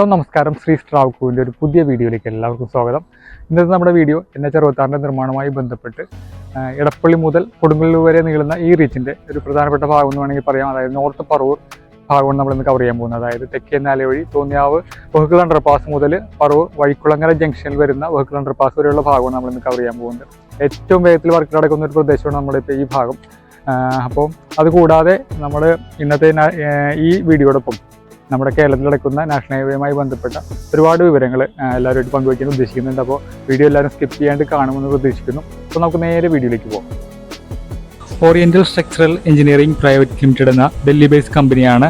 Hello നമസ്കാരം. ശ്രീ സ്ട്രാവുക്കുവിന്റെ ഒരു പുതിയ വീഡിയോയിലേക്ക് എല്ലാവർക്കും സ്വാഗതം. ഇന്നത്തെ നമ്മുടെ വീഡിയോ എൻ എച്ച് അറുപത്താറിന്റെ നിർമ്മാണവുമായി ബന്ധപ്പെട്ട് ഇടപ്പള്ളി മുതൽ കൊടുങ്ങല്ലൂർ വരെ നീളുന്ന ഈ റീച്ചിന്റെ ഒരു പ്രധാനപ്പെട്ട ഭാഗം എന്ന് വേണമെങ്കിൽ പറയാം. അതായത് നോർത്ത് പറവൂർ ഭാഗമാണ് നമ്മൾ ഇന്ന് കവർ ചെയ്യാൻ പോകുന്നത്. അതായത് തെക്കേ നാല വഴി തോന്നിയാവ് വെഹിക്കിൾ അണ്ടർപാസ് മുതൽ പറവൂർ വഴിക്കുളങ്ങര ജംഗ്ഷനിൽ വരുന്ന വെഹിക്കിൾ അണ്ടർപാസ് വരെയുള്ള ഭാഗമാണ് നമ്മൾ ഇന്ന് കവർ ചെയ്യാൻ പോകുന്നത്. ഏറ്റവും വേഗത്തിൽ വർക്ക് നടക്കുന്ന ഒരു പ്രദേശമാണ് നമ്മുടെ ഇപ്പോൾ ഈ ഭാഗം. അപ്പോൾ അതുകൂടാതെ നമ്മൾ ഇന്നത്തെ ഈ വീഡിയോടൊപ്പം നമ്മുടെ കേരളത്തിൽ നടക്കുന്ന നാഷണൽ ഹൈവേയുമായി ബന്ധപ്പെട്ട ഒരുപാട് വിവരങ്ങൾ എല്ലാവരുമായിട്ട് പങ്കുവയ്ക്കാൻ ഉദ്ദേശിക്കുന്നുണ്ട്. അപ്പോൾ വീഡിയോ എല്ലാവരും സ്കിപ്പ് ചെയ്യാണ്ട് കാണുമെന്ന് പ്രതീക്ഷിക്കുന്നു. അപ്പോൾ നമുക്ക് നേരെ വീഡിയോയിലേക്ക് പോകാം oriental structural engineering private limited എന്ന ഡൽഹി ബേസ് കമ്പനിയാണ്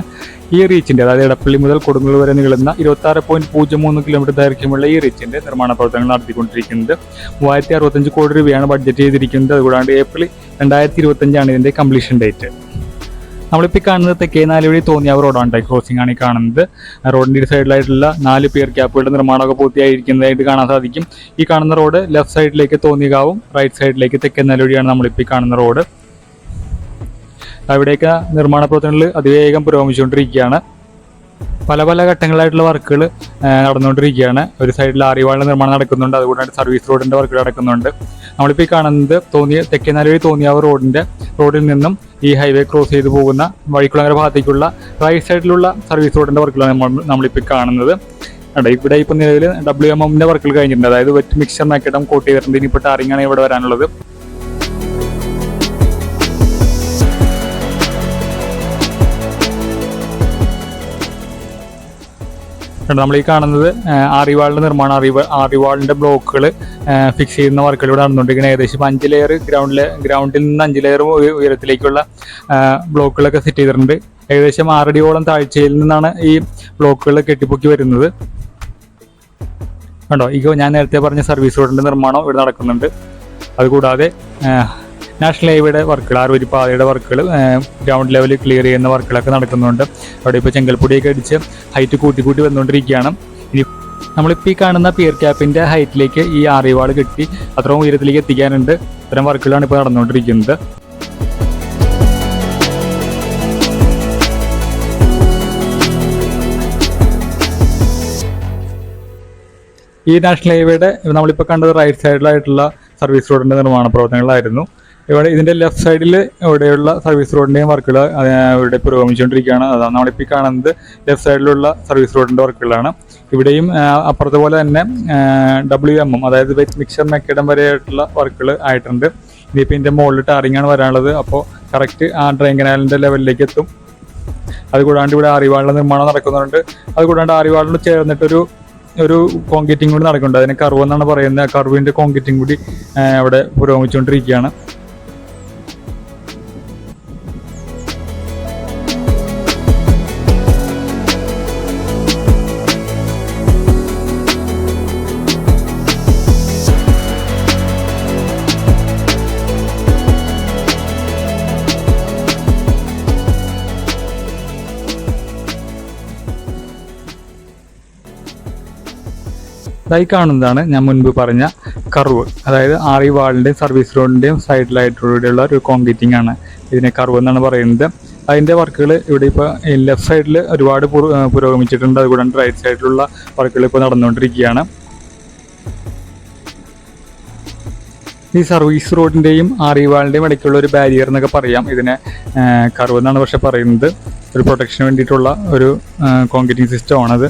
ഈ റീച്ചിന്റെ അതായത് എടപ്പള്ളി മുതൽ കൊടുങ്ങല്ലൂർ വരെ നീളുന്ന ഇരുപത്താറ് പോയിന്റ് പൂജ്യം മൂന്ന് കിലോമീറ്റർ ദൈർഘ്യമുള്ള ഈ റീച്ചിന്റെ നിർമ്മാണ പ്രവർത്തനങ്ങൾ നടത്തിക്കൊണ്ടിരിക്കുന്നത് മൂവായിരത്തി അറുപത്തഞ്ച് കോടി രൂപയാണ് ബഡ്ജറ്റ് ചെയ്തിരിക്കുന്നത്. അതുകൂടാണ്ട് ഏപ്രിൽ രണ്ടായിരത്തി ഇരുപത്തഞ്ചാണ് ഇതിന്റെ കംപ്ലീഷൻ ഡേറ്റ് നമ്മളിപ്പോൾ കാണുന്നത് തെക്കേ നാല് വഴി തോന്നിയാവ് റോഡാണ് ടൈ ക്രോസിംഗ് ആണ് ഈ കാണുന്നത്. റോഡിന്റെ സൈഡിലായിട്ടുള്ള നാല് പിയർ ക്യാപ്പുകളുടെ നിർമ്മാണമൊക്കെ പൂർത്തിയായിരിക്കുന്നതായിട്ട് കാണാൻ സാധിക്കും. ഈ കാണുന്ന റോഡ് ലെഫ്റ്റ് സൈഡിലേക്ക് തോന്നിയകാവും റൈറ്റ് സൈഡിലേക്ക് തെക്കേ നാല് വഴിയാണ് നമ്മളിപ്പോൾ കാണുന്ന റോഡ്. അവിടെയൊക്കെ നിർമ്മാണ പ്രവർത്തനങ്ങൾ അതിവേഗം പുരോഗമിച്ചുകൊണ്ടിരിക്കുകയാണ്. പല പല ഘട്ടങ്ങളായിട്ടുള്ള വർക്കുകൾ നടന്നുകൊണ്ടിരിക്കുകയാണ്. ഒരു സൈഡിൽ ആറിവാളിന്റെ നിർമ്മാണം നടക്കുന്നുണ്ട് അതുകൂടാണ്ട് സർവീസ് റോഡിന്റെ വർക്കുകൾ നടക്കുന്നുണ്ട്. നമ്മളിപ്പോൾ ഈ കാണുന്നത് തോന്നിയ തെക്കേനാലുവഴി തോന്നിയാവ് റോഡിന്റെ റോഡിൽ നിന്നും ഈ ഹൈവേ ക്രോസ് ചെയ്ത് പോകുന്ന വഴിക്കുളങ്ങര ഭാഗത്തേക്കുള്ള റൈറ്റ് സൈഡിലുള്ള സർവീസ് റോഡിന്റെ വർക്കുകളാണ് നമ്മൾ നമ്മളിപ്പോൾ കാണുന്നത്. അവിടെ ഇവിടെ ഇപ്പോൾ നിലവിൽ ഡബ്ല്യു എം എമ്മിന്റെ വർക്കുകൾ കഴിഞ്ഞിട്ടുണ്ട്. അതായത് വെറ്റ് മിക്സർ മാക്കറ്റം കോട്ട് ചെയ്തിട്ടുണ്ട്. ഇനിയിപ്പോൾ ടാറിങ്ങാണ് ഇവിടെ വരാനുള്ളത്. നമ്മൾ ഈ കാണുന്നത് ആറിവാളിന്റെ നിർമ്മാണം അറിവ ആറിവാളിന്റെ ബ്ലോക്കുകൾ ഫിക്സ് ചെയ്യുന്ന വർക്കുകൾ ഇവിടെ നടന്നുകൊണ്ടിരിക്കുന്നത് ഏകദേശം അഞ്ച് ലെയർ ഗ്രൗണ്ടിലെ ഗ്രൗണ്ടിൽ നിന്ന് അഞ്ച് ലെയർ ഉയരത്തിലേക്കുള്ള ബ്ലോക്കുകളൊക്കെ സെറ്റ് ചെയ്തിട്ടുണ്ട്. ഏകദേശം ആറടിയോളം താഴ്ചയിൽ നിന്നാണ് ഈ ബ്ലോക്കുകൾ കെട്ടിപ്പൊക്കി വരുന്നത്. കണ്ടോ? ഈ ഞാൻ നേരത്തെ പറഞ്ഞ സർവീസ് റോഡിന്റെ നിർമ്മാണം ഇവിടെ നടക്കുന്നുണ്ട്. അതുകൂടാതെ നാഷണൽ ഹൈവേയുടെ വർക്കുകൾ ആറുവരി പാതയുടെ വർക്കുകൾ ഗ്രൗണ്ട് ലെവലിൽ ക്ലിയർ ചെയ്യുന്ന വർക്കുകളൊക്കെ നടക്കുന്നുണ്ട് അവിടെ ഇപ്പോൾ ചെങ്കൽപ്പൊടിയൊക്കെ അടിച്ച് ഹൈറ്റ് കൂട്ടി കൂട്ടി വന്നുകൊണ്ടിരിക്കുകയാണ് ഇനി നമ്മളിപ്പോൾ ഈ കാണുന്ന പിയർ ക്യാപ്പിന്റെ ഹൈറ്റിലേക്ക് ഈ ആറിവാൾ കെട്ടി അത്രയും ഉയരത്തിലേക്ക് എത്തിക്കാനുണ്ട്. ഇത്തരം വർക്കുകളാണ് ഇപ്പോൾ നടന്നുകൊണ്ടിരിക്കുന്നത് ഈ നാഷണൽ ഹൈവേയുടെ നമ്മളിപ്പോൾ കണ്ടത് റൈറ്റ് സൈഡിലായിട്ടുള്ള സർവീസ് റോഡിന്റെ നിർമ്മാണ പ്രവർത്തനങ്ങളായിരുന്നു. ഇവിടെ ഇതിന്റെ ലെഫ്റ്റ് സൈഡിൽ ഇവിടെയുള്ള സർവീസ് റോഡിന്റെയും വർക്കുകൾ ഇവിടെ പുരോഗമിച്ചുകൊണ്ടിരിക്കുകയാണ്. അതാണ് നമ്മളിപ്പോൾ കാണുന്നത് ലെഫ്റ്റ് സൈഡിലുള്ള സർവീസ് റോഡിന്റെ വർക്കുകളാണ് ഇവിടെയും അപ്പുറത്തെ പോലെ തന്നെ ഡബ്ല്യു എം എം അതായത് വെറ്റ് മിക്സർ മെക്കിടം വരെയായിട്ടുള്ള വർക്കുകൾ ആയിട്ടുണ്ട്. ഇനിയിപ്പോൾ ഇതിന്റെ മുകളിൽ ടാറിങ്ങാണ് വരാനുള്ളത്. അപ്പോൾ കറക്റ്റ് ആ ഡ്രെയിൻ കനാലിന്റെ ലെവലിലേക്ക് എത്തും. അതുകൂടാണ്ട് ഇവിടെ അറിവാളിന്റെ നിർമ്മാണം നടക്കുന്നുണ്ട്. അതുകൂടാണ്ട് അറിവാളിനോട് ചേർന്നിട്ടൊരു ഒരു കോൺക്രീറ്റിംഗ് കൂടി നടക്കുന്നുണ്ട്. അതിന് കർവ് എന്നാണ് പറയുന്നത്. ആ കർവിന്റെ കോൺക്രീറ്റിംഗ് കൂടി അവിടെ പുരോഗമിച്ചുകൊണ്ടിരിക്കുകയാണ്. ഇതായി കാണുന്നതാണ് ഞാൻ മുൻപ് പറഞ്ഞ കർവ്. അതായത് ആറി വാളിന്റെയും സർവീസ് റോഡിന്റെയും സൈഡിലായിട്ടുള്ള ഒരു കോൺക്രീറ്റിംഗ് ആണ് ഇതിനെ കർവ് എന്നാണ് പറയുന്നത്. അതിന്റെ വർക്കുകൾ ഇവിടെ ഇപ്പോൾ ലെഫ്റ്റ് സൈഡിൽ ഒരുപാട് പുരോഗമിച്ചിട്ടുണ്ട്. അതുകൂടാണ്ട് റൈറ്റ് സൈഡിലുള്ള വർക്കുകൾ ഇപ്പോൾ നടന്നുകൊണ്ടിരിക്കുകയാണ്. ഈ സർവീസ് റോഡിന്റെയും ആറിവാളിന്റെയും ഇടയ്ക്കുള്ള ഒരു ബാരിയർ എന്നൊക്കെ പറയാം. ഇതിനെ കർവ് എന്നാണ് പക്ഷെ പറയുന്നത്. ഒരു പ്രൊട്ടക്ഷന് വേണ്ടിയിട്ടുള്ള ഒരു കോൺക്രീറ്റിംഗ് സിസ്റ്റമാണത്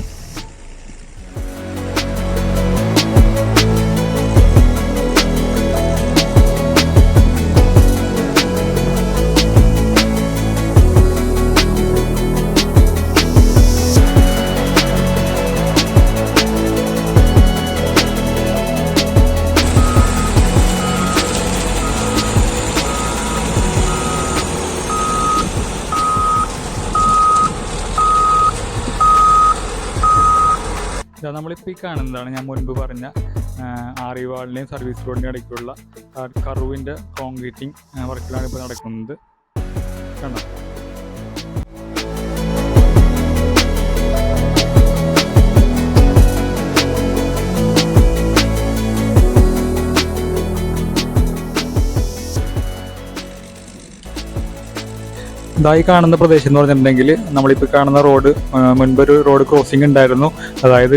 നമ്മളിപ്പോൾ ഈ കാണുന്നതാണ് ഞാൻ മുൻപ് പറഞ്ഞ ആറിവാളിന്റെയും സർവീസ് റോഡിന്റെയും ഇടയ്ക്കുള്ള കറുവിന്റെ കോൺക്രീറ്റിംഗ് വർക്കിലാണ് ഇപ്പോൾ നടക്കുന്നത്. കണ്ടോ? ഇതായി കാണുന്ന പ്രദേശം എന്ന് പറഞ്ഞിട്ടുണ്ടെങ്കിൽ നമ്മളിപ്പോൾ കാണുന്ന റോഡ് മുൻപ് മുൻപൊരു റോഡ് ക്രോസിംഗ് ഉണ്ടായിരുന്നു. അതായത്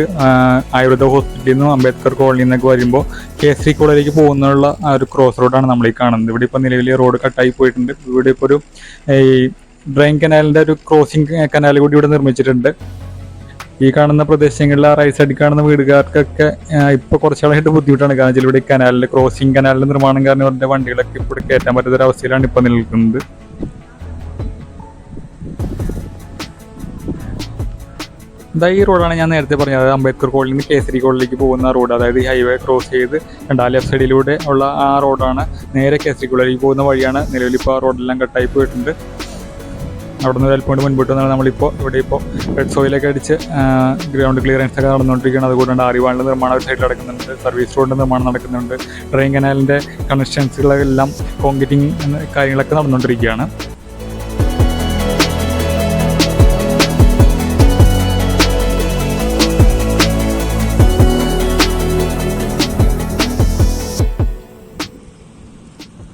ആയുർവേദ ഹോസ്പിറ്റലിൽ നിന്നും അംബേദ്കർ കോളനിയിൽ നിന്നൊക്കെ വരുമ്പോൾ കേസരി കോളേജിലേക്ക് പോകുന്നുള്ള ആ ഒരു ക്രോസ് റോഡാണ് നമ്മൾ ഈ കാണുന്നത്. ഇവിടെ ഇപ്പോൾ നിലവിൽ റോഡ് കട്ടായി പോയിട്ടുണ്ട്. ഇവിടെ ഇപ്പോൾ ഒരു ഈ ഡ്രെയിൻ കനാലിന്റെ ഒരു ക്രോസിംഗ് കനാൽ കൂടി ഇവിടെ നിർമ്മിച്ചിട്ടുണ്ട്. ഈ കാണുന്ന പ്രദേശങ്ങളിൽ ആ റൈറ്റ് സൈഡിൽ കാണുന്ന വീടുകാർക്കൊക്കെ ഇപ്പോൾ കുറച്ചാളായിട്ട് ബുദ്ധിമുട്ടാണ്. കാരണം വെച്ചാൽ ഇവിടെ കനാലിന്റെ ക്രോസിംഗ് കനാലിന്റെ നിർമ്മാണം കാരണം ഇവരുടെ വണ്ടികളൊക്കെ ഇപ്പോൾ കയറ്റാൻ പറ്റാത്ത ഒരു അവസ്ഥയിലാണ് ഇപ്പോൾ നിൽക്കുന്നത്. ഇതാ ഈ റോഡാണ് ഞാൻ നേരത്തെ പറഞ്ഞത്? അതായത് അംബേദ്കർ കോളനിയിൽ നിന്ന് കേസരി കോളിലേക്ക് പോകുന്ന റോഡ് അതായത് ഈ ഹൈവേ ക്രോസ് ചെയ്ത് രണ്ടാം ലെഫ്റ്റ് സൈഡിലൂടെ ഉള്ള ആ റോഡാണ് നേരെ കേസരി കോളനിലേക്ക് പോകുന്ന വഴിയാണ് നിലവിൽ ഇപ്പോൾ ആ റോഡെല്ലാം കട്ടായി പോയിട്ടുണ്ട്. അവിടെ നിന്ന് അല്പം കൂടി മുൻപോട്ട് വന്നാൽ നമ്മളിപ്പോൾ ഇവിടെ ഇപ്പോൾ റെഡ് സോയിലൊക്കെ അടിച്ച് ഗ്രൗണ്ട് ക്ലിയറൻസ് ഒക്കെ നടന്നുകൊണ്ടിരിക്കുകയാണ്. അതുകൂടാണ്ട് ആറിവാളിന്റെ നിർമ്മാണം ഒരു സൈഡിൽ നടക്കുന്നുണ്ട്. സർവീസ് റോഡിന്റെ നിർമ്മാണം നടക്കുന്നുണ്ട്. ട്രെയിൻ കനാലിന്റെ കണക്ഷൻസുകളെല്ലാം കോൺക്രീറ്റിംഗ് കാര്യങ്ങളൊക്കെ നടന്നുകൊണ്ടിരിക്കുകയാണ്.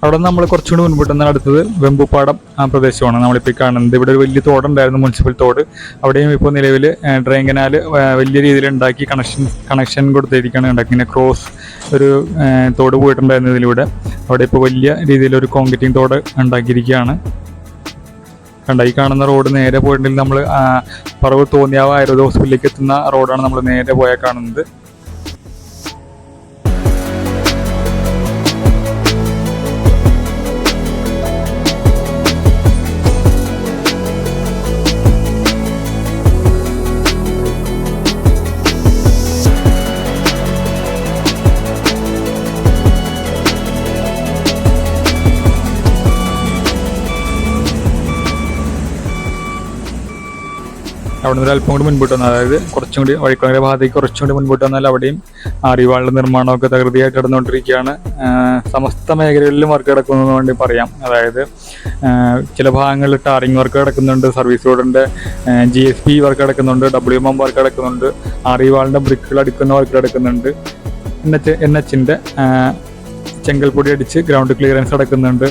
അവിടെ നമ്മൾ കുറച്ചുകൂടി മുൻപോട്ട് വന്നാൽ അടുത്തത് വെമ്പുപ്പാടം ആ പ്രദേശമാണ്. നമ്മളിപ്പോൾ കാണുന്നത്. ഇവിടെ ഒരു വലിയ തോടുണ്ടായിരുന്നു മുനിസിപ്പൽ തോട്. അവിടെയും ഇപ്പോൾ നിലവിൽ ഡ്രെയിൻ കനാൽ വലിയ രീതിയിൽ ഉണ്ടാക്കി കണക്ഷൻ കണക്ഷൻ കൊടുത്തിരിക്കുകയാണ്. ഉണ്ടാക്കി ഇങ്ങനെ ക്രോസ് ഒരു തോട് പോയിട്ടുണ്ടായിരുന്നു ഇതിലൂടെ. അവിടെ ഇപ്പോൾ വലിയ രീതിയിൽ ഒരു കോൺക്രീറ്റിംഗ് തോട് ഉണ്ടാക്കിയിരിക്കുകയാണ്. കണ്ട ഈ കാണുന്ന റോഡ് നേരെ പോയിട്ടുണ്ടെങ്കിൽ നമ്മൾ പറവ് തോന്നിയാവ് ആയുർവേദ ഹോസ്പിറ്റലിലേക്ക് എത്തുന്ന റോഡാണ് നമ്മൾ നേരെ പോയാൽ കാണുന്നത്. അവിടെ നിന്ന് അല്പം കൂടി മുൻപോട്ട് വന്നാൽ അതായത് കുറച്ചും കൂടി വഴിക്കുളങ്ങര ഭാഗത്തേക്ക് കുറച്ചും കൂടി മുൻപോട്ട് വന്നാൽ അവിടെയും അറിവാളുടെ നിർമ്മാണമൊക്കെ തകൃതിയായിട്ട് നടന്നുകൊണ്ടിരിക്കുകയാണ്. സമസ്ത മേഖലകളിലും വർക്ക് കിടക്കുന്നു വേണ്ടി പറയാം. അതായത് ചില ഭാഗങ്ങളിൽ ടാറിങ് വർക്ക് കിടക്കുന്നുണ്ട് സർവീസ് റോഡിന്റെ ജി എസ് പി വർക്ക് കിടക്കുന്നുണ്ട് ഡബ്ല്യു എം എം വർക്ക് കിടക്കുന്നുണ്ട് അറിവാളിന്റെ ബ്രിക്കുകൾ അടിക്കുന്ന വർക്ക് കിടക്കുന്നുണ്ട് എൻ എച്ച് എൻ എച്ചിന്റെ ചെങ്കൽപ്പൊടി അടിച്ച് ഗ്രൗണ്ട് ക്ലിയറൻസ് നടക്കുന്നുണ്ട്.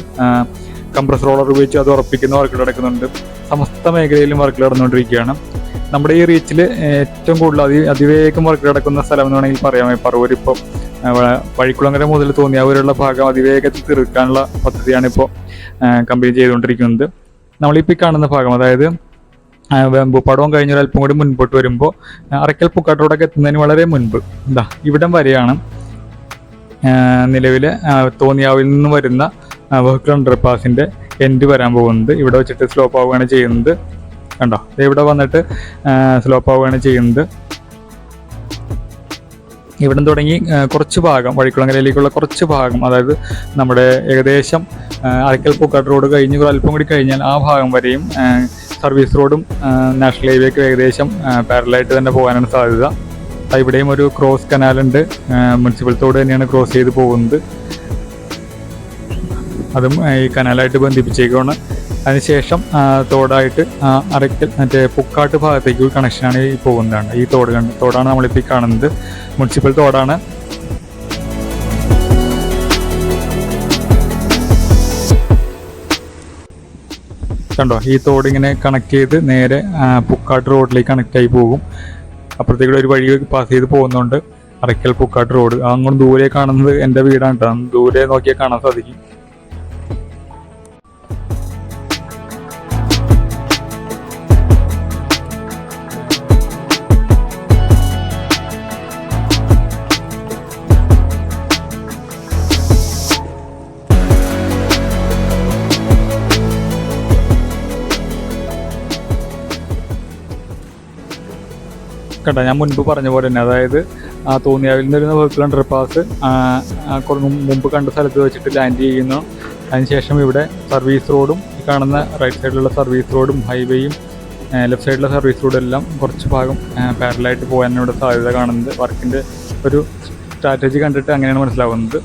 കംപ്രസ് റോളർ ഉപയോഗിച്ച് അത് ഉറപ്പിക്കുന്ന വർക്കുകൾ നടക്കുന്നുണ്ട്. സമസ്ത മേഖലയിലും വർക്കുകൾ നടന്നുകൊണ്ടിരിക്കുകയാണ്. നമ്മുടെ ഈ റീച്ചിൽ ഏറ്റവും കൂടുതൽ അതി അതിവേഗം വർക്ക് കിടക്കുന്ന സ്ഥലം എന്ന് വേണമെങ്കിൽ പറയാം. പറവൂർ ഇപ്പോൾ വഴിക്കുളങ്ങര മുതൽ തോന്നിയാവൂരുള്ള ഭാഗം അതിവേഗത്തിൽ തീർക്കാനുള്ള പദ്ധതിയാണ് ഇപ്പോൾ കമ്പനി ചെയ്തുകൊണ്ടിരിക്കുന്നത്. നമ്മളിപ്പോൾ കാണുന്ന ഭാഗം അതായത് വെമ്പുപ്പാടവും കഴിഞ്ഞ അല്പം കൂടി മുൻപോട്ട് വരുമ്പോൾ അറക്കൽ പൂക്കാട്ട് റോഡൊക്കെ എത്തുന്നതിന് വളരെ മുൻപ് എന്താ ഇവിടം വരെയാണ് നിലവിൽ തോന്നിയാവിൽ നിന്ന് വരുന്ന വെഹിക്കിൾ അണ്ടർപാസിന്റെ എൻഡ് വരാൻ പോകുന്നത്. ഇവിടെ വെച്ചിട്ട് സ്ലോപ്പ് ആവുകയാണ് ചെയ്യുന്നത്. കണ്ടോ? ഇവിടെ വന്നിട്ട് സ്ലോപ്പ് ആവുകയാണ് ചെയ്യുന്നത്. ഇവിടെ തുടങ്ങി കുറച്ച് ഭാഗം വഴിക്കുളങ്ങരയിലേക്കുള്ള കുറച്ച് ഭാഗം അതായത് നമ്മുടെ ഏകദേശം അരക്കൽ പൂക്കാട്ട് റോഡ് കഴിഞ്ഞ് അല്പം കൂടി കഴിഞ്ഞാൽ ആ ഭാഗം വരെയും സർവീസ് റോഡും നാഷണൽ ഹൈവേക്കും ഏകദേശം പാരലായിട്ട് തന്നെ പോകാനാണ് സാധ്യത. ഇവിടെയും ഒരു ക്രോസ് കനാലുണ്ട്. മുനിസിപ്പൽ തോട് തന്നെയാണ് ക്രോസ് ചെയ്ത് പോകുന്നത്. അതും ഈ കനാലായിട്ട് ബന്ധിപ്പിച്ചേക്കാണ് അതിനുശേഷം തോടായിട്ട് ആ, അറയ്ക്കൽ മറ്റേ പുക്കാട്ട് ഭാഗത്തേക്ക് ഒരു കണക്ഷനാണ് ഈ പോകുന്നതാണ്. ഈ തോട് കണ്ട് തോടാണ് നമ്മളിപ്പോൾ കാണുന്നത്. മുനിസിപ്പൽ തോടാണ്. കണ്ടോ? ഈ തോട് ഇങ്ങനെ കണക്ട് ചെയ്ത് നേരെ പുക്കാട്ട് റോഡിലേക്ക് കണക്ട് ആയി പോകും. അപ്പുറത്തേക്കൂടെ ഒരു വഴി പാസ് ചെയ്ത് പോകുന്നുണ്ട്. അറയ്ക്കൽ പുക്കാട്ട് റോഡ് അങ്ങോട്ട് ദൂരെ കാണുന്നത് എന്റെ വീടാണ് കേട്ടോ. ദൂരെ നോക്കിയാൽ കാണാൻ സാധിക്കും. കേട്ടോ. ഞാൻ മുൻപ് പറഞ്ഞ പോലെ തന്നെ അതായത് ആ തോന്നിയാവിൽ നിന്ന് വരുന്ന വെഹിക്കിൾ അണ്ടർ പാസ് കുറച്ച് മുമ്പ് കണ്ട സ്ഥലത്ത് വെച്ചിട്ട് ലാൻഡ് ചെയ്യുന്നു. അതിനുശേഷം ഇവിടെ സർവീസ് റോഡും കാണുന്ന റൈറ്റ് സൈഡിലുള്ള സർവീസ് റോഡും ഹൈവേയും ലെഫ്റ്റ് സൈഡിലെ സർവീസ് റോഡും എല്ലാം കുറച്ച് ഭാഗം പാരലായിട്ട് പോകാനാണ് ഇവിടെ സാധ്യത കാണുന്നത്. വർക്കിന്റെ ഒരു സ്ട്രാറ്റജി കണ്ടിട്ട് അങ്ങനെയാണ് മനസ്സിലാവുന്നത്.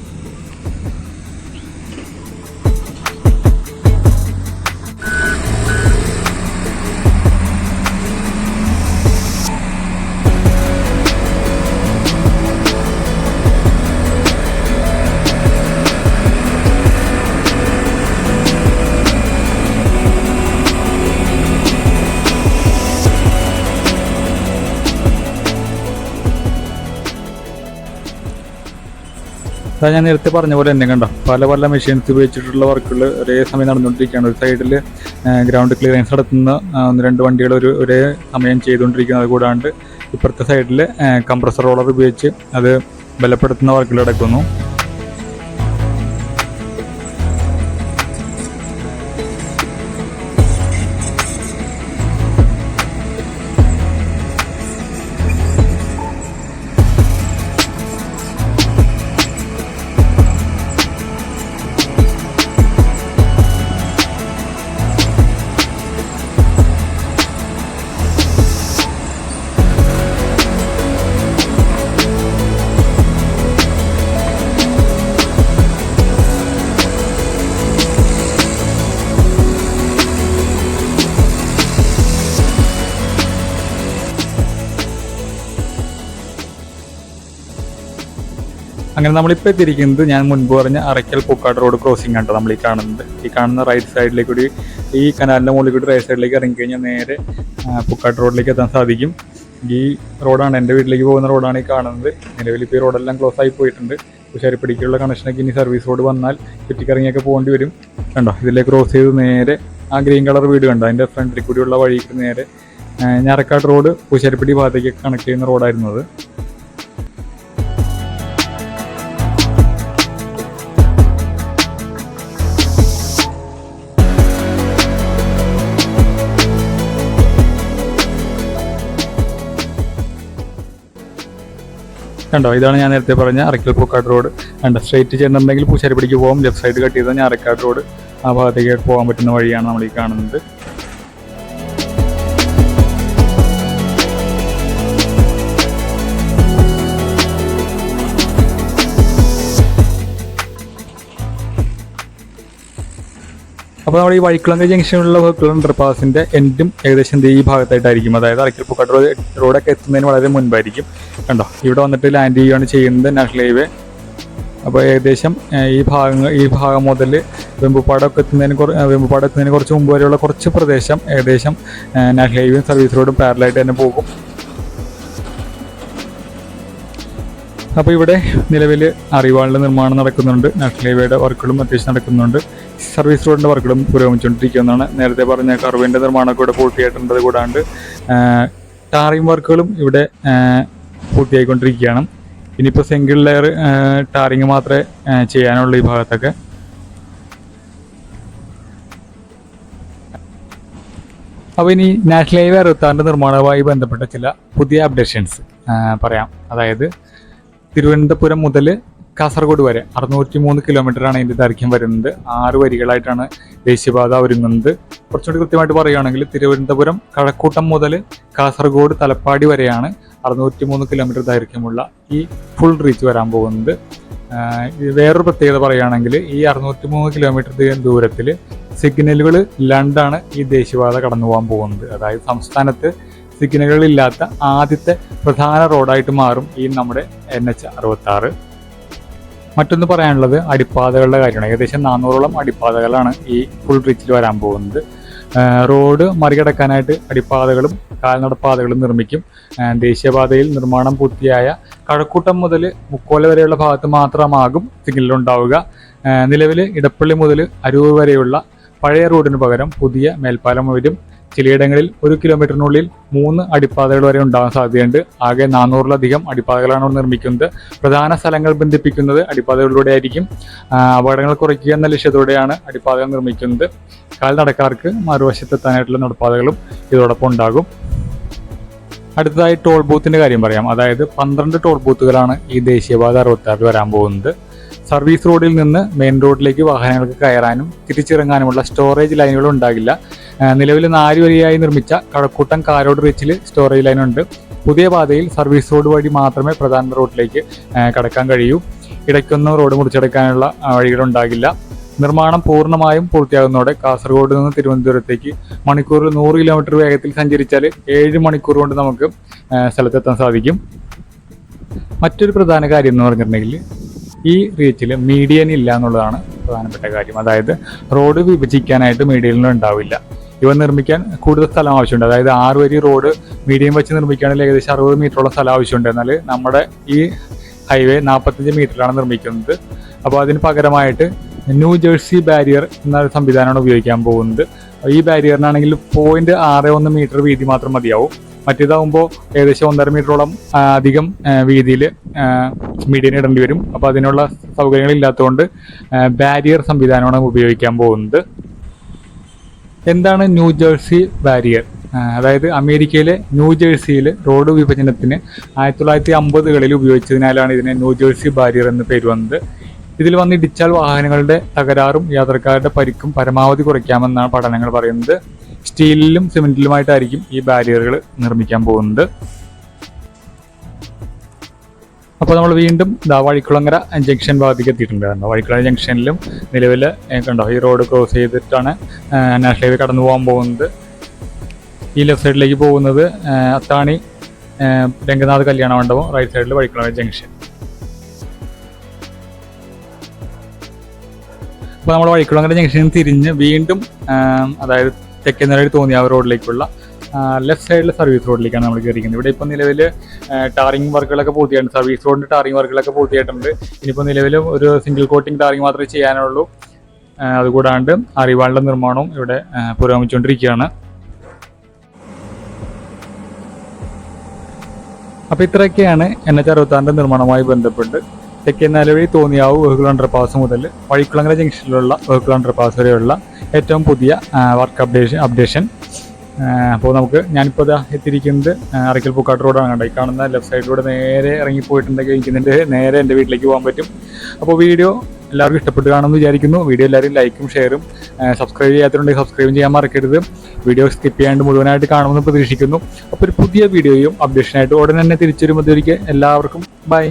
അതാ ഞാൻ നേരത്തെ പറഞ്ഞ പോലെ തന്നെ കണ്ടോ? പല പല മെഷീൻസ് ഉപയോഗിച്ചിട്ടുള്ള വർക്കുകൾ ഒരേ സമയം നടന്നുകൊണ്ടിരിക്കുകയാണ്. ഒരു സൈഡിൽ ഗ്രൗണ്ട് ക്ലിയറൻസ് നടത്തുന്ന ഒന്ന് രണ്ട് വണ്ടികൾ ഒരു ഒരേ സമയം ചെയ്തുകൊണ്ടിരിക്കുന്നത് കൂടാണ്ട് ഇപ്പുറത്തെ സൈഡിൽ കംപ്രസർ റോളർ ഉപയോഗിച്ച് അത് ബലപ്പെടുത്തുന്ന വർക്കുകൾ നടക്കുന്നു. അങ്ങനെ നമ്മളിപ്പോൾ എത്തിയിരിക്കുന്നത് ഞാൻ മുൻപ് പറഞ്ഞ അറയ്ക്കൽ പൂക്കാട് റോഡ് ക്രോസിംഗ് ആണ് നമ്മൾ ഈ കാണുന്നത്. ഈ കാണുന്ന റൈറ്റ് സൈഡിലേക്ക് കൂടി ഈ കനാലിന്റെ മുകളിൽ കൂടി റൈറ്റ് സൈഡിലേക്ക് ഇറങ്ങി കഴിഞ്ഞാൽ നേരെ പൂക്കാട് റോഡിലേക്ക് എത്താൻ സാധിക്കും. ഈ റോഡാണ് എന്റെ വീട്ടിലേക്ക് പോകുന്ന റോഡാണ് ഈ കാണുന്നത്. നിലവിൽ ഇപ്പോൾ ഈ റോഡെല്ലാം ക്ലോസ് ആയി പോയിട്ടുണ്ട്. കുശാരിപ്പടിക്കുള്ള കണക്ഷനൊക്കെ ഇനി സർവീസ് റോഡ് വന്നാൽ ചുറ്റിക്കറങ്ങിയൊക്കെ പോകേണ്ടി വരും. കണ്ടോ? ഇതിലേക്ക് ക്രോസ് ചെയ്ത് നേരെ ആ ഗ്രീൻ കളർ വീട് കണ്ടോ? അതിന്റെ ഫ്രണ്ടിൽ കൂടിയുള്ള വഴിക്ക് നേരെ ഞാറക്കാട് റോഡ് കുശാരിപ്പടി ഭാഗത്തേക്ക് കണക്ട് ചെയ്യുന്ന റോഡായിരുന്നു അത്. കണ്ടോ? ഇതാണ് ഞാൻ നേരത്തെ പറഞ്ഞ അറക്കൽ പൂക്കാട് റോഡ്. കണ്ടോ? സ്ട്രേറ്റ് ചെന്നിട്ടുണ്ടെങ്കിൽ പൂശാരിപ്പടിക്ക് പോകും ലെഫ്റ്റ് സൈഡ് കട്ട് ചെയ്താൽ ഞാൻ അറക്കാട് റോഡ് ആ ഭാഗത്തേക്ക് പോകാൻ പറ്റുന്ന വഴിയാണ് നമ്മൾ ഈ കാണുന്നത്. അപ്പോൾ നമ്മുടെ ഈ വഴിക്കുളങ്ക ജംഗ്ഷനിലുള്ള വഴിക്കുളം അണ്ടർ പാസിന്റെ എൻഡും ഏകദേശം ഈ ഭാഗത്തായിട്ടായിരിക്കും. അതായത് അറക്കൽ റോഡ് റോഡൊക്കെ എത്തുന്നതിന് വളരെ മുൻപായിരിക്കും. കണ്ടോ? ഇവിടെ വന്നിട്ട് ലാൻഡ് ചെയ്യുകയാണ് ചെയ്യുന്നത് നാഷണൽ ഹൈവേ അപ്പോൾ ഏകദേശം ഈ ഭാഗങ്ങൾ ഈ ഭാഗം മുതൽ വെമ്പുപ്പാടമൊക്കെ എത്തുന്നതിന് ഏഹ്, എത്തുന്നതിന് കുറച്ച് മുമ്പ് വരെയുള്ള കുറച്ച് പ്രദേശം ഏകദേശം നാഷണൽ ഹൈവേയും സർവീസ് റോഡും പാരലായിട്ട് തന്നെ പോകും. അപ്പോൾ ഇവിടെ നിലവിൽ അറിവാളിന്റെ നിർമ്മാണം നടക്കുന്നുണ്ട്. നാഷണൽ ഹൈവേയുടെ വർക്കുകളും അത്യാവശ്യം നടക്കുന്നുണ്ട്. സർവീസ് റോഡിന്റെ വർക്കുകളും പുരോഗമിച്ചുകൊണ്ടിരിക്കുന്നതാണ് നേരത്തെ പറഞ്ഞ കർവിന്റെ നിർമ്മാണമൊക്കെ ഇവിടെ പൂർത്തിയായിട്ടുണ്ട് കൂടാണ്ട് ടാറിംഗ് വർക്കുകളും ഇവിടെ പൂർത്തിയായിക്കൊണ്ടിരിക്കുകയാണ്. ഇനിയിപ്പോൾ സിംഗിൾ ലെയർ ടാറിങ് മാത്രമേ ചെയ്യാനുള്ളൂ ഈ ഭാഗത്തൊക്കെ. അപ്പോൾ ഇനി നാഷണൽ ഹൈവേ അറുപത്താറിന്റെ നിർമ്മാണവുമായി ബന്ധപ്പെട്ട ചില പുതിയ അപ്ഡേഷൻസ് പറയാം. അതായത് തിരുവനന്തപുരം മുതൽ കാസർഗോഡ് വരെ. അറുന്നൂറ്റി മൂന്ന് കിലോമീറ്ററാണ് ഇതിന്റെ ദൈർഘ്യം വരുന്നത്. ആറ് വരികളായിട്ടാണ് ദേശീയപാത ഒരുങ്ങുന്നത്. കുറച്ചുകൂടി കൃത്യമായിട്ട് പറയുകയാണെങ്കിൽ തിരുവനന്തപുരം കഴക്കൂട്ടം മുതൽ കാസർഗോഡ് തലപ്പാടി വരെയാണ് അറുന്നൂറ്റി മൂന്ന് കിലോമീറ്റർ ദൈർഘ്യമുള്ള ഈ ഫുൾ റീച്ച് വരാൻ പോകുന്നത്. വേറൊരു പ്രത്യേകത പറയുകയാണെങ്കിൽ ഈ അറുന്നൂറ്റി മൂന്ന് കിലോമീറ്റർ ദൂരത്തിൽ സിഗ്നലുകൾ ഇല്ലാണ്ടാണ് ഈ ദേശീയപാത കടന്നു പോകാൻ പോകുന്നത്. അതായത് സംസ്ഥാനത്ത് സിഗ്നലുകളില്ലാത്ത ആദ്യത്തെ പ്രധാന റോഡായിട്ട് മാറും ഈ നമ്മുടെ എൻ എച്ച് അറുപത്തി മറ്റൊന്ന് പറയാനുള്ളത് അടിപ്പാതകളുടെ കാര്യമാണ്. ഏകദേശം നാനൂറോളം അടിപ്പാതകളാണ് ഈ ഫുൾ ബ്രിഡ്ജിൽ വരാൻ പോകുന്നത്. റോഡ് മറികടക്കാനായിട്ട് അടിപ്പാതകളും കാൽനടപ്പാതകളും നിർമ്മിക്കും. ദേശീയപാതയിൽ നിർമ്മാണം പൂർത്തിയായ കഴക്കൂട്ടം മുതൽ മുക്കോല വരെയുള്ള ഭാഗത്ത് മാത്രമാകും സിഗ്നൽ ഉണ്ടാവുക. നിലവിൽ ഇടപ്പള്ളി മുതൽ അരൂർ വരെയുള്ള പഴയ റോഡിന് പകരം പുതിയ മേൽപ്പാലം വരും. ചിലയിടങ്ങളിൽ ഒരു കിലോമീറ്ററിനുള്ളിൽ മൂന്ന് അടിപ്പാതകൾ വരെ ഉണ്ടാകാൻ സാധ്യതയുണ്ട്. ആകെ നാനൂറിലധികം അടിപ്പാതകളാണ് നിർമ്മിക്കുന്നത്. പ്രധാന സ്ഥലങ്ങൾ ബന്ധിപ്പിക്കുന്നത് അടിപ്പാതകളിലൂടെ ആയിരിക്കും. അപകടങ്ങൾ കുറയ്ക്കുക എന്ന ലക്ഷ്യത്തോടെയാണ് അടിപ്പാതകൾ നിർമ്മിക്കുന്നത്. കാൽനടക്കാർക്ക് മറുവശത്തെത്താനായിട്ടുള്ള നടപ്പാതകളും ഇതോടൊപ്പം ഉണ്ടാകും. അടുത്തതായി ടോൾ ബൂത്തിന്റെ കാര്യം പറയാം. അതായത് പന്ത്രണ്ട് ടോൾ ബൂത്തുകളാണ് ഈ ദേശീയപാത അറുപത്താറിൽ വരാൻ പോകുന്നത്. സർവീസ് റോഡിൽ നിന്ന് മെയിൻ റോഡിലേക്ക് വാഹനങ്ങൾക്ക് കയറാനും തിരിച്ചിറങ്ങാനുമുള്ള സ്റ്റോറേജ് ലൈനുകൾ ഉണ്ടാകില്ല. നിലവിൽ നാല് വരിയായി നിർമ്മിച്ച കടക്കൂട്ടം കാരോട് റീച്ചിൽ സ്റ്റോറേജ് ലൈൻ ഉണ്ട്. പുതിയ പാതയിൽ സർവീസ് റോഡ് വഴി മാത്രമേ പ്രധാന റോഡിലേക്ക് കടക്കാൻ കഴിയൂ. ഇടയ്ക്കൊന്നും റോഡ് മുറിച്ചെടുക്കാനുള്ള വഴികളുണ്ടാകില്ല നിർമ്മാണം പൂർണമായും പൂർത്തിയാകുന്നതോടെ കാസർഗോഡ് നിന്ന് തിരുവനന്തപുരത്തേക്ക് മണിക്കൂറിൽ നൂറ് കിലോമീറ്റർ വേഗത്തിൽ സഞ്ചരിച്ചാൽ ഏഴ് മണിക്കൂർ കൊണ്ട് നമുക്ക് സ്ഥലത്തെത്താൻ സാധിക്കും. മറ്റൊരു പ്രധാന കാര്യം എന്ന് പറഞ്ഞിട്ടുണ്ടെങ്കിൽ ഈ റീച്ചിൽ മീഡിയൻ ഇല്ല എന്നുള്ളതാണ് പ്രധാനപ്പെട്ട കാര്യം. അതായത് റോഡ് വിഭജിക്കാനായിട്ട് മീഡിയനിലും ഉണ്ടാവില്ല. ഇവ നിർമ്മിക്കാൻ കൂടുതൽ സ്ഥലം ആവശ്യമുണ്ട്. അതായത് ആറ് വരി റോഡ് മീഡിയം വെച്ച് നിർമ്മിക്കുകയാണെങ്കിൽ ഏകദേശം അറുപത് മീറ്ററോളം സ്ഥലം ആവശ്യമുണ്ട്. എന്നാൽ നമ്മുടെ ഈ ഹൈവേ നാൽപ്പത്തഞ്ച് മീറ്ററിലാണ് നിർമ്മിക്കുന്നത്. അപ്പോൾ അതിന് പകരമായിട്ട് ന്യൂ ജേഴ്സി ബാരിയർ എന്ന സംവിധാനമാണ് ഉപയോഗിക്കാൻ പോകുന്നത്. ഈ ബാരിയറിനാണെങ്കിൽ പോയിന്റ് ആറ് ഒന്ന് മീറ്റർ വീതി മാത്രം മതിയാവും. മറ്റേതാവുമ്പോൾ ഏകദേശം ഒന്നര മീറ്ററോളം അധികം വീതിയിൽ മീഡിയൻ ഇടേണ്ടി വരും. അപ്പോൾ അതിനുള്ള സൗകര്യങ്ങൾ ഇല്ലാത്തതുകൊണ്ട് ബാരിയർ സംവിധാനമാണ് ഉപയോഗിക്കാൻ പോകുന്നത്. എന്താണ് ന്യൂ ജേഴ്സി ബാരിയർ? അതായത് അമേരിക്കയിലെ ന്യൂ ജേഴ്സിയിൽ റോഡ് വിഭജനത്തിന് ആയിരത്തി തൊള്ളായിരത്തി അമ്പതുകളിൽ ഉപയോഗിച്ചതിനാലാണ് ഇതിനെ ന്യൂ ജേഴ്സി ബാരിയർ എന്ന് പേര് വന്നത്. ഇതിൽ വന്ന് ഇടിച്ചാൽ വാഹനങ്ങളുടെ തകരാറും യാത്രക്കാരുടെ പരിക്കും പരമാവധി കുറയ്ക്കാമെന്നാണ് പഠനങ്ങൾ പറയുന്നത്. സ്റ്റീലിലും സിമെന്റിലുമായിട്ടായിരിക്കും ഈ ബാരിയറുകൾ നിർമ്മിക്കാൻ പോകുന്നത്. അപ്പോൾ നമ്മൾ വീണ്ടും ദാ വഴിക്കുളങ്ങര ജംഗ്ഷൻ ഭാഗത്തേക്ക് എത്തിയിട്ടുണ്ട് കണ്ടോ വഴിക്കുളങ്ങര ജംഗ്ഷനിലും നിലവിൽ കണ്ടോ ഈ റോഡ് ക്രോസ് ചെയ്തിട്ടാണ് നാഷണൽ ഹൈവേ കടന്നു പോകാൻ പോകുന്നത്. ഈ ലെഫ്റ്റ് സൈഡിലേക്ക് പോകുന്നത് അത്താണി രംഗനാഥ് കല്യാണ മണ്ഡപം റൈറ്റ് സൈഡിൽ വഴിക്കുളങ്ങര ജംഗ്ഷൻ. അപ്പോൾ നമ്മൾ വഴിക്കുളങ്ങര ജംഗ്ഷനിൽ തിരിഞ്ഞ് വീണ്ടും അതായത് തെക്കേനിലയിൽ തോന്നിയാവ് റോഡിലേക്കുള്ള ലെഫ്റ്റ് സൈഡിലെ സർവീസ് റോഡിലേക്കാണ് നമ്മൾ കയറിയിരിക്കുന്നത് ഇവിടെ ഇപ്പോൾ നിലവിൽ ടാറിംഗ് വർക്കുകളൊക്കെ പൂർത്തിയായിട്ടുണ്ട്. സർവീസ് റോഡിന്റെ ടാറിംഗ് വർക്കുകളൊക്കെ പൂർത്തിയായിട്ടുണ്ട്. ഇനിയിപ്പോൾ നിലവിൽ ഒരു സിംഗിൾ കോട്ടിംഗ് ടാറിംഗ് മാത്രമേ ചെയ്യാനുള്ളൂ. അതുകൂടാണ്ട് അറിവാളുടെ നിർമ്മാണവും ഇവിടെ പുരോഗമിച്ചുകൊണ്ടിരിക്കുകയാണ്. അപ്പോൾ ഇത്രയൊക്കെയാണ് എൻ എച്ച് അറുപത്താറിന്റെ നിർമ്മാണവുമായി ബന്ധപ്പെട്ട് തെക്കേനാലുവഴി തോന്നിയാവ് വെഹിക്കിൾ അണ്ടർപാസ് മുതൽ വഴിക്കുളങ്ങര ജംഗ്ഷനിലുള്ള വെഹിക്കിൾ അണ്ടർപാസ് വരെയുള്ള ഏറ്റവും പുതിയ വർക്ക് അപ്ഡേഷൻ അപ്ഡേഷൻ അപ്പോൾ നമുക്ക് ഞാനിപ്പോൾ ഇതാ എത്തിയിരിക്കുന്നത് അറക്കൽ പൂക്കാട്ട് റോഡാണ് കണ്ടോ? ഈ കാണുന്ന ലെഫ്റ്റ് സൈഡിലൂടെ നേരെ ഇറങ്ങി പോയിട്ടുണ്ടെങ്കിൽ എനിക്ക് നേരെ എന്റെ വീട്ടിലേക്ക് പോകാൻ പറ്റും. അപ്പോൾ വീഡിയോ എല്ലാവർക്കും ഇഷ്ടപ്പെട്ട് കാണുമെന്ന് വിചാരിക്കുന്നു. വീഡിയോ എല്ലാവരും ലൈക്കും ഷെയറും സബ്സ്ക്രൈബ് ചെയ്യാത്തതുണ്ടെങ്കിൽ സബ്സ്ക്രൈബ് ചെയ്യാൻ മറക്കരുത്. വീഡിയോ സ്കിപ്പ് ചെയ്യാണ്ട് മുഴുവനായിട്ട് കാണുമെന്ന് പ്രതീക്ഷിക്കുന്നു. അപ്പോൾ ഒരു പുതിയ വീഡിയോയും അപ്ഡേഷനായിട്ട് ഉടനെ തന്നെ തിരിച്ചു വരുമ്പോഴത്തേക്ക് എല്ലാവർക്കും ബൈ